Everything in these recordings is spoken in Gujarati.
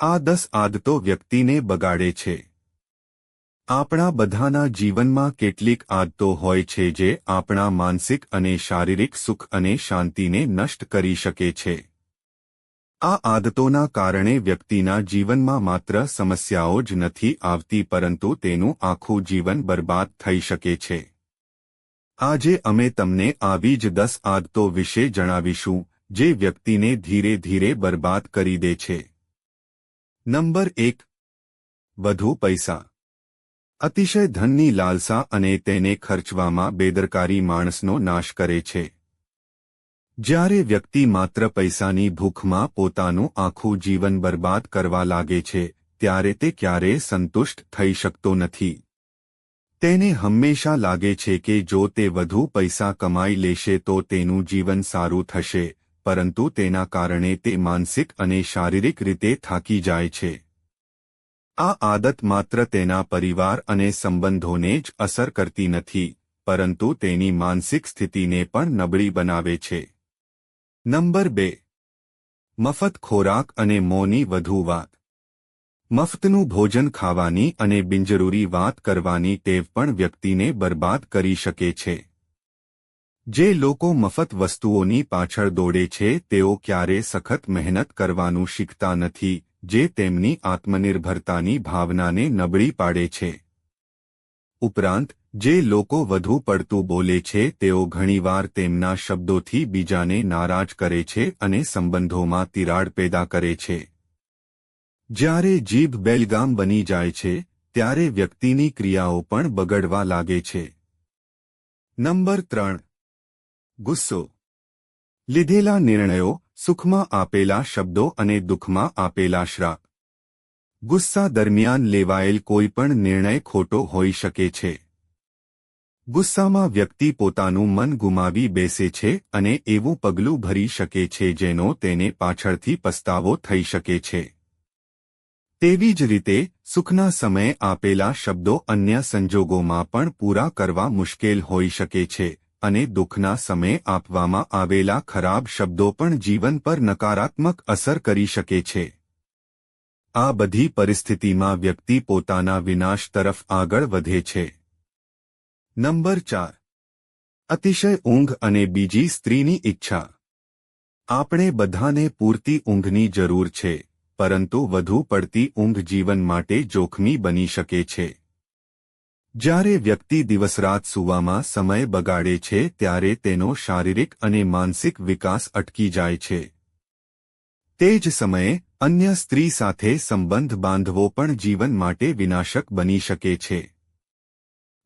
આ દસ આદતો વ્યક્તિને બગાડે છે. આપણા બધાના જીવનમાં કેટલીક આદતો હોય છે જે આપણા માનસિક અને શારીરિક સુખ અને શાંતિને નષ્ટ કરી શકે છે. આ આદતોના કારણે વ્યક્તિના જીવનમાં માત્ર સમસ્યાઓ જ નથી આવતી પરંતુ તેનું આખું જીવન બરબાદ થઈ શકે છે. આજે અમે તમને આવી જ દસ આદતો વિશે જણાવીશું, જે વ્યક્તિને ધીરે ધીરે બરબાદ કરી દે છે. નંબર એક. વધુ પૈસા. અતિશય ધનની લાલસા અને તેને ખર્ચવામાં બેદરકારી માણસનો નાશ કરે છે. જ્યારે વ્યક્તિ માત્ર પૈસાની ભૂખમાં પોતાનું આખું જીવન બરબાદ કરવા લાગે છે, ત્યારે તે ક્યારેય સંતુષ્ટ થઈ શકતો નથી. તેને હંમેશા લાગે છે કે જો તે વધુ પૈસા કમાઈ લેશે તો તેનું જીવન સારું થશે પરંતુ તેના કારણે તે માનસિક અને શારીરિક રીતે થાકી જાય છે. આ આદત માત્ર તેના પરિવાર અને સંબંધોને જ અસર કરતી નથી, પરંતુ તેની માનસિક સ્થિતિને પણ નબળી બનાવે છે. નંબર બે. મફત ખોરાક અને મોંની વધુ વાત. મફતનું ભોજન ખાવાની અને બિનજરૂરી વાત કરવાની ટેવ પણ વ્યક્તિને બરબાદ કરી શકે છે. જે લોકો મફત વસ્તુઓની પાછળ દોડે છે, તેઓ ક્યારે સખત મહેનત કરવાનું શીખતા નથી, જે તેમની આત્મનિર્ભરતાની ભાવનાને નબળી પાડે છે. ઉપરાંત, જે લોકો વધુ પડતું બોલે છે, તેઓ ઘણીવાર તેમના શબ્દોથી બીજાને નારાજ કરે છે અને સંબંધોમાં તિરાડ પેદા કરે છે. જ્યારે જીભ બેલગામ બની જાય છે, ત્યારે વ્યક્તિની ક્રિયાઓ પણ બગડવા લાગે છે. નંબર ત્રણ. ગુસ્સો. લીધેલા નિર્ણયો સુખમાં આપેલા શબ્દો અને દુઃખમાં આપેલા શ્રાપ. ગુસ્સા દરમિયાન લેવાયેલ કોઈ પણ નિર્ણય ખોટો હોઈ શકે છે. ગુસ્સામાં વ્યક્તિ પોતાનું મન ગુમાવી બેસે છે અને એવું પગલું ભરી શકે છે જેનો તેને પાછળથી પસ્તાવો થઈ શકે છે. તેવી જ રીતે સુખના સમયે આપેલા શબ્દો અન્ય સંજોગોમાં પણ પૂરા કરવા મુશ્કેલ હોઈ શકે છે. અને દુઃખના સમયે આપવામાં આવેલા ખરાબ શબ્દો પણ જીવન પર નકારાત્મક અસર કરી શકે છે. આ બધી પરિસ્થિતિમાં વ્યક્તિ પોતાના વિનાશ તરફ આગળ વધે છે. નંબર ચાર. અતિશય ઊંઘ અને બીજી સ્ત્રીની ઈચ્છા. આપણે બધાને પૂરતી ઊંઘની જરૂર છે, પરંતુ વધુ પડતી ઊંઘ જીવન માટે જોખમી બની શકે છે. જ્યારે વ્યક્તિ દિવસરાત સૂવામાં સમય બગાડે છે ત્યારે તેનો શારીરિક અને માનસિક વિકાસ અટકી જાય છે. તે જ સમયે, અન્ય સ્ત્રી સાથે સંબંધ બાંધવો પણ જીવન માટે વિનાશક બની શકે છે.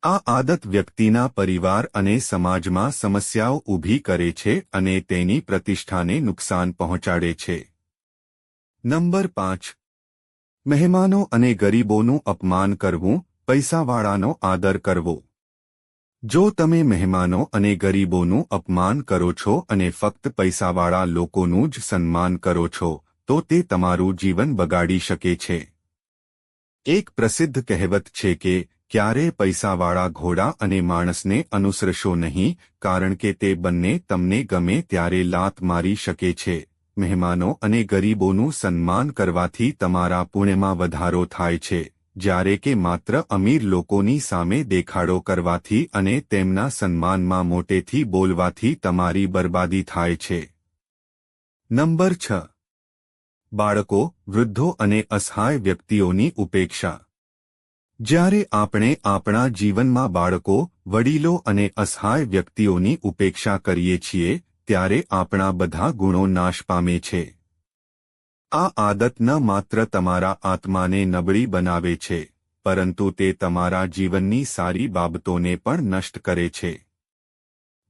આ આદત વ્યક્તિના પરિવાર અને સમાજમાં સમસ્યાઓ ઊભી કરે છે અને તેની પ્રતિષ્ઠાને નુકસાન પહોંચાડે છે. નંબર પાંચ. મહેમાનો અને ગરીબોનું અપમાન કરવું પૈસાવાળાનો આદર કરવો. જો તમે મહેમાનો અને ગરીબોનું અપમાન કરો છો અને ફક્ત પૈસાવાળા લોકોનું જ સન્માન કરો છો, તો તે તમારું જીવન બગાડી શકે છે. એક પ્રસિદ્ધ કહેવત છે કે, ક્યારે પૈસાવાળા ઘોડા અને માણસને અનુસરશો નહીં, કારણ કે તે બંને તમને ગમે ત્યારે લાત મારી શકે છે. મહેમાનો અને ગરીબોનું સન્માન કરવાથી તમારા પુણ્યમાં વધારો થાય છે. જ્યારે કે માત્ર અમીર લોકોની સામે દેખાડો કરવાથી અને તેમના સન્માનમાં મોટેથી બોલવાથી તમારી બરબાદી થાય છે. નંબર છ. બાળકો, વૃદ્ધો અને અસહાય વ્યક્તિઓની ઉપેક્ષા. જ્યારે આપણે આપણા જીવનમાં બાળકો, વડીલો અને અસહાય વ્યક્તિઓની ઉપેક્ષા કરીએ છીએ, ત્યારે આપણા બધા ગુણો નાશ પામે છે. આ આદત ન માત્ર તમારા આત્માને નબળી બનાવે છે, પરંતુ તે તમારા જીવનની સારી બાબતોને પણ નષ્ટ કરે છે.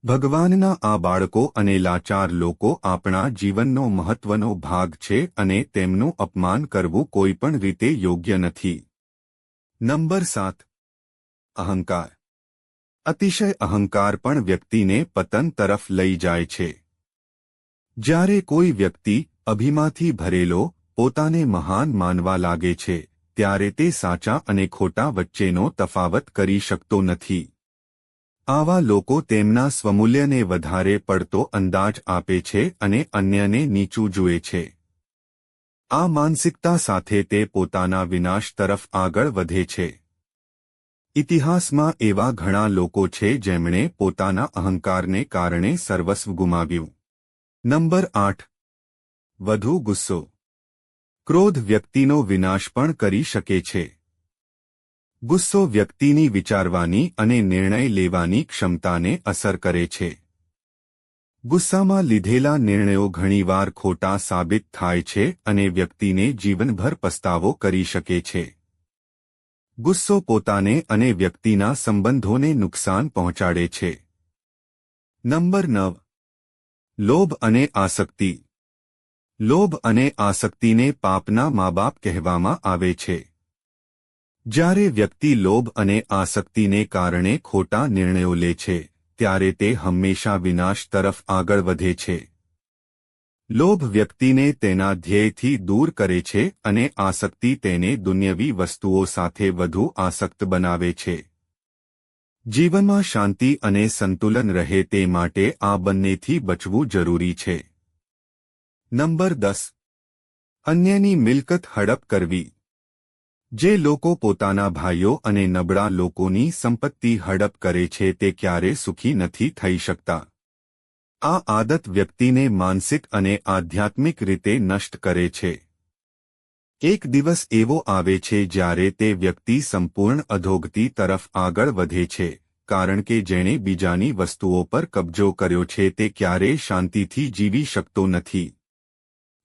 ભગવાનના આ બાળકો અને લાચાર લોકો આપણા જીવનનો મહત્વનો ભાગ છે અને તેમનું અપમાન કરવું કોઈ પણ રીતે યોગ્ય નથી. નંબર સાત. અહંકાર. અતિશય અહંકાર પણ વ્યક્તિને પતન તરફ લઈ જાય છે. જ્યારે કોઈ વ્યક્તિ અભિમાથી ભરેલો, પોતાને મહાન માનવા લાગે છે, ત્યારે તે સાચા અને ખોટા વચ્ચેનો તફાવત કરી શકતો નથી. આવા લોકો તેમના સ્વમૂલ્યને વધારે પડતો અંદાજ આપે છે અને અન્યને નીચું જુએ છે. આ માનસિકતા સાથે તે પોતાના વિનાશ તરફ આગળ વધે છે. ઇતિહાસમાં એવા ઘણા લોકો છે જેમણે પોતાના અહંકારને કારણે સર્વસ્વ ગુમાવ્યું. નંબર આઠ. વધુ ગુસ્સો. ક્રોધ વ્યક્તિનો વિનાશ પણ કરી શકે છે. ગુસ્સો વ્યક્તિની વિચારવાની અને નિર્ણય લેવાની ક્ષમતાને અસર કરે છે. ગુસ્સામાં લીધેલા નિર્ણયો ઘણીવાર ખોટા સાબિત થાય છે અને વ્યક્તિને જીવનભર પસ્તાવો કરી શકે છે. ગુસ્સો પોતાને અને વ્યક્તિના સંબંધોને નુકસાન પહોંચાડે છે. નંબર નવ. લોભ અને આસક્તિ. લોભ અને આસક્તિને પાપના મા બાપ કહેવામાં આવે છે. જ્યારે વ્યક્તિ લોભ અને આસક્તિને કારણે ખોટા નિર્ણયો લે છે, ત્યારે તે હંમેશા વિનાશ તરફ આગળ વધે છે. લોભ વ્યક્તિને તેના ધ્યેયથી દૂર કરે છે અને આસક્તિ તેને દુન્યવી વસ્તુઓ સાથે વધુ આસક્ત બનાવે છે. જીવનમાં શાંતિ અને સંતુલન રહે તે માટે આ બંનેથી બચવું જરૂરી છે. નંબર દસ. અન્યની મિલકત હડપ કરવી. જે લોકો પોતાના ભાઈઓ અને નબળા લોકોની સંપત્તિ હડપ કરે છે તે ક્યારે સુખી નથી થઈ શકતા. આ આદત વ્યક્તિને માનસિક અને આધ્યાત્મિક રીતે નષ્ટ કરે છે. એક દિવસ એવો આવે છે જ્યારે તે વ્યક્તિ સંપૂર્ણ અધોગતિ તરફ આગળ વધે છે, કારણ કે જેણે બીજાની વસ્તુઓ પર કબજો કર્યો છે તે ક્યારેય શાંતિથી જીવી શકતો નથી.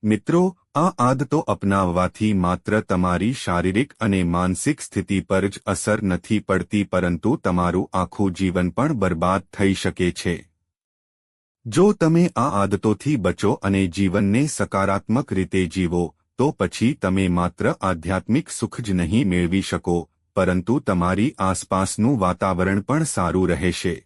મિત્રો, આ આદતો અપનાવવાથી માત્ર તમારી શારીરિક અને માનસિક સ્થિતિ પર જ અસર નથી પડતી પરંતુ તમારું આખું જીવન પણ બરબાદ થઈ શકે છે. જો તમે આ આદતોથી બચો અને જીવનને સકારાત્મક રીતે જીવો, તો પછી તમે માત્ર આધ્યાત્મિક સુખ જ નહીં મેળવી શકો, પરંતુ તમારી આસપાસનું વાતાવરણ પણ સારું રહેશે.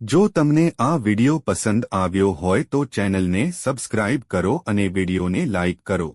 જો તમને આ વિડિયો પસંદ આવ્યો હોય તો ચેનલને સબસ્ક્રાઇબ કરો અને વિડિયોને લાઇક કરો.